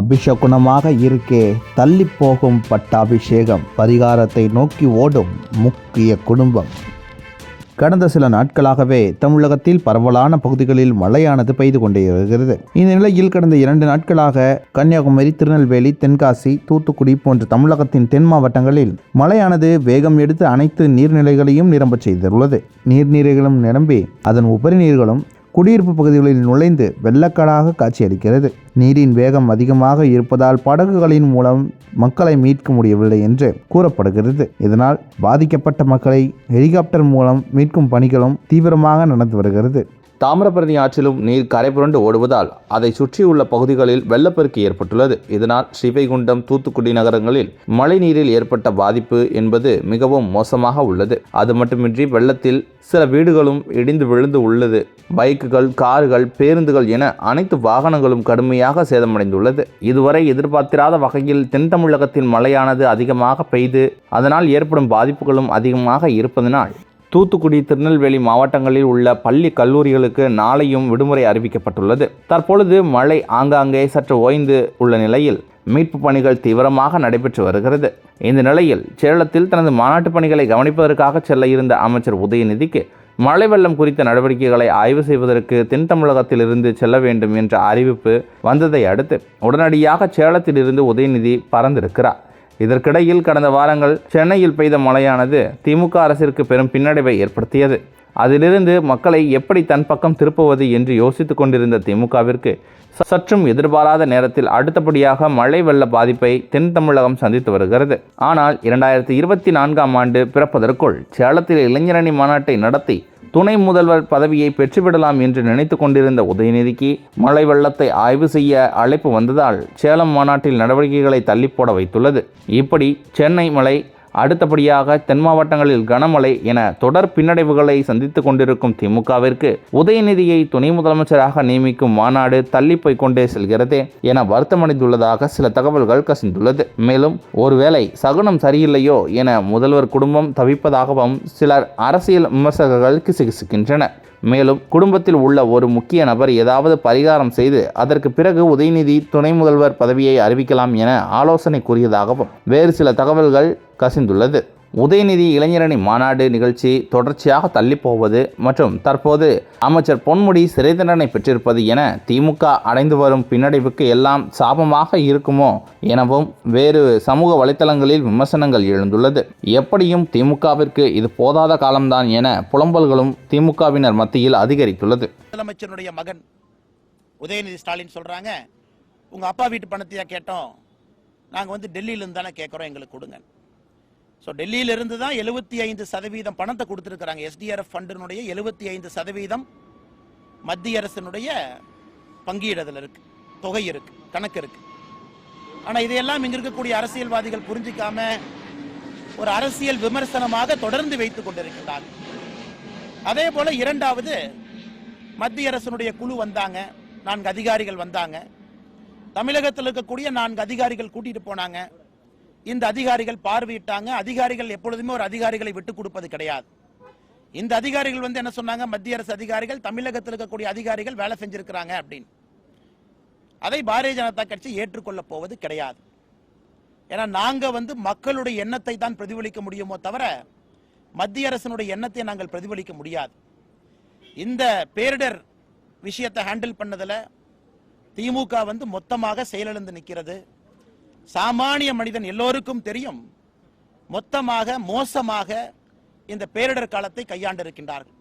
அபிஷகுணமாக இருக்கே தள்ளி போகும் பட்டாபிஷேகம் பரிகாரத்தை நோக்கி ஓடும் முக்கிய குடும்பம். கடந்த சில நாட்களாகவே தமிழகத்தில் பரவலான பகுதிகளில் மழையானது பெய்து கொண்டே வருகிறது. இந்த நிலையில் கடந்த இரண்டு நாட்களாக கன்னியாகுமரி திருநெல்வேலி தென்காசி தூத்துக்குடி போன்ற தமிழகத்தின் தென் மாவட்டங்களில் மழையானது வேகம் எடுத்து அனைத்து நீர்நிலைகளையும் நிரம்பச் செய்துள்ளது. நீர்நிலைகளும் நிரம்பி அதன் உபரி நீர்களும் குடியிருப்பு பகுதிகளில் நுழைந்து வெள்ளக்காடாக காட்சியளிக்கிறது. நீரின் வேகம் அதிகமாக இருப்பதால் படகுகளின் மூலம் மக்களை மீட்க முடியவில்லை என்று கூறப்படுகிறது. இதனால் பாதிக்கப்பட்ட மக்களை ஹெலிகாப்டர் மூலம் மீட்கும் பணிகளும் தீவிரமாக நடந்து வருகிறது. தாமிரபரணி ஆற்றிலும் நீர் கரைபுரண்டு ஓடுவதால் அதை சுற்றியுள்ள பகுதிகளில் வெள்ளப்பெருக்கு ஏற்பட்டுள்ளது. இதனால் ஸ்ரீவைகுண்டம் தூத்துக்குடி நகரங்களில் மழைநீரில் ஏற்பட்ட பாதிப்பு என்பது மிகவும் மோசமாக உள்ளது. அது மட்டுமின்றி வெள்ளத்தில் சில வீடுகளும் இடிந்து விழுந்து உள்ளது. பைக்குகள் கார்கள் பேருந்துகள் என அனைத்து வாகனங்களும் கடுமையாக சேதமடைந்துள்ளது. இதுவரை எதிர்பார்த்திராத வகையில் தென் தமிழகத்தின் மழையானது அதிகமாக பெய்து அதனால் ஏற்படும் பாதிப்புகளும் அதிகமாக இருப்பதனால் தூத்துக்குடி திருநெல்வேலி மாவட்டங்களில் உள்ள பள்ளி கல்லூரிகளுக்கு நாளையும் விடுமுறை அறிவிக்கப்பட்டுள்ளது. தற்பொழுது மழை ஆங்காங்கே சற்று ஓய்ந்து உள்ள நிலையில் மீட்பு பணிகள் தீவிரமாக நடைபெற்று வருகிறது. இந்த நிலையில் சேலத்தில் தனது மாநாட்டு பணிகளை கவனிப்பதற்காக செல்ல இருந்த அமைச்சர் உதயநிதிக்கு மழை வெள்ளம் குறித்த நடவடிக்கைகளை ஆய்வு செய்வதற்கு தென் தமிழகத்திலிருந்து செல்ல வேண்டும் என்ற அறிவிப்பு வந்ததை அடுத்து உடனடியாக சேலத்திலிருந்து உதயநிதி பறந்திருக்கிறார். இதற்கிடையில் கடந்த வாரங்கள் சென்னையில் பெய்த மழையானது திமுக அரசிற்கு பெரும் பின்னடைவை ஏற்படுத்தியது. அதிலிருந்து மக்களை எப்படி தன் பக்கம் திருப்புவது என்று யோசித்துக் கொண்டிருந்த திமுகவிற்கு சற்றும் எதிர்பாராத நேரத்தில் அடுத்தபடியாக மழை வெள்ள பாதிப்பை தென் தமிழகம் சந்தித்து வருகிறது. ஆனால் இரண்டாயிரத்தி இருபத்தி நான்காம் ஆண்டு பிறப்பதற்குள் சேலத்தில் இளைஞரணி மாநாட்டை நடத்தி துணை முதல்வர் பதவியை பெற்றுவிடலாம் என்று நினைத்து கொண்டிருந்த உதயநிதிக்கு மழை வெள்ளத்தை ஆய்வு செய்ய அழைப்பு வந்ததால் சேலம் மாநாட்டில் நடவடிக்கைகளை தள்ளிப்போட வைத்துள்ளது. இப்படி சென்னை மழை அடுத்தபடியாக தென் மாவட்டங்களில் கனமழை என தொடர் பின்னடைவுகளை சந்தித்து கொண்டிருக்கும் திமுகவிற்கு உதயநிதியை துணை முதலமைச்சராக நியமிக்கும் மாநாடு தள்ளி போய் கொண்டே செல்கிறதே என வருத்தமடைந்துள்ளதாக சில தகவல்கள் கசிந்துள்ளது. மேலும் ஒருவேளை சகுனம் சரியில்லையோ என முதல்வர் குடும்பம் தவிப்பதாகவும் சிலர் அரசியல் விமர்சகர்கள் கிசுகிசுக்கின்றனர் மேலும் குடும்பத்தில் உள்ள ஒரு முக்கிய நபர் ஏதாவது பரிகாரம் செய்து அதற்கு பிறகு உதயநிதி துணை முதல்வர் பதவியை அறிவிக்கலாம் என ஆலோசனை கூறியதாகவும் வேறு சில தகவல்கள் கசிந்துள்ளது. உதயநிதி இளைஞரணி மாநாடு நிகழ்ச்சி தொடர்ச்சியாக தள்ளிப்போவது மற்றும் தற்போது அமைச்சர் பொன்முடி சிறை தண்டனை பெற்றிருப்பது என திமுக அடைந்து வரும் பின்னடைவுக்கு எல்லாம் சாபமாக இருக்குமோ எனவும் வேறு சமூக வலைத்தளங்களில் விமர்சனங்கள் எழுந்துள்ளது. எப்படியும் திமுகவிற்கு இது போதாத காலம்தான் என புலம்பல்களும் திமுகவினர் மத்தியில் அதிகரித்துள்ளது. முதலமைச்சருடைய மகன் உதயநிதி ஸ்டாலின் சொல்றாங்க உங்க அப்பா வீட்டு பணத்தையா கேட்டோம். நாங்கள் வந்து டெல்லியிலிருந்து தானே கேட்குறோம் எங்களுக்கு கொடுங்க ஸோ டெல்லியிலிருந்து தான் எழுபத்தி ஐந்து சதவீதம் பணத்தை கொடுத்துருக்குறாங்க. எஸ்டிஆர்எஃப் ஃபண்டினுடைய எழுபத்தி ஐந்து சதவீதம் மத்திய அரசினுடைய பங்கீடு இருக்கு. தொகை இருக்கு. கணக்கு இருக்கு. ஆனால் இதையெல்லாம் இங்கே இருக்கக்கூடிய அரசியல்வாதிகள் புரிஞ்சிக்காம ஒரு அரசியல் விமர்சனமாக தொடர்ந்து வைத்துக் கொண்டிருக்கிறார்கள் அதே போல இரண்டாவது மத்திய அரசினுடைய குழு வந்தாங்க. நான்கு அதிகாரிகள் வந்தாங்க. தமிழகத்தில் இருக்கக்கூடிய நான்கு அதிகாரிகள் கூட்டிட்டு போனாங்க. இந்த அதிகாரிகள் பார்வையிட்டாங்க. அதிகாரிகள் எப்பொழுதுமே ஒரு அதிகாரிகளை விட்டு கொடுப்பது கிடையாது. இந்த அதிகாரிகள் வந்து என்ன சொன்னாங்க? மத்திய அரசு அதிகாரிகள் தமிழகத்தில் இருக்கக்கூடிய அதிகாரிகள் வேலை செஞ்சிருக்கிறாங்க அப்படின்னு. அதை பாரதிய ஜனதா கட்சி ஏற்றுக்கொள்ள போவது கிடையாது. ஏன்னா நாங்க வந்து மக்களுடைய எண்ணத்தை தான் பிரதிபலிக்க முடியுமோ தவிர மத்திய அரசினுடைய எண்ணத்தை நாங்கள் பிரதிபலிக்க முடியாது. இந்த பேரிடர் விஷயத்தை ஹேண்டில் பண்ணதில் திமுக வந்து மொத்தமாக செயலிழந்து நிற்கிறது. சாமானிய மனிதன் எல்லோருக்கும் தெரியும். மொத்தமாக மோசமாக இந்த பேரிடர் காலத்தை கையாண்டிருக்கின்றார்கள்.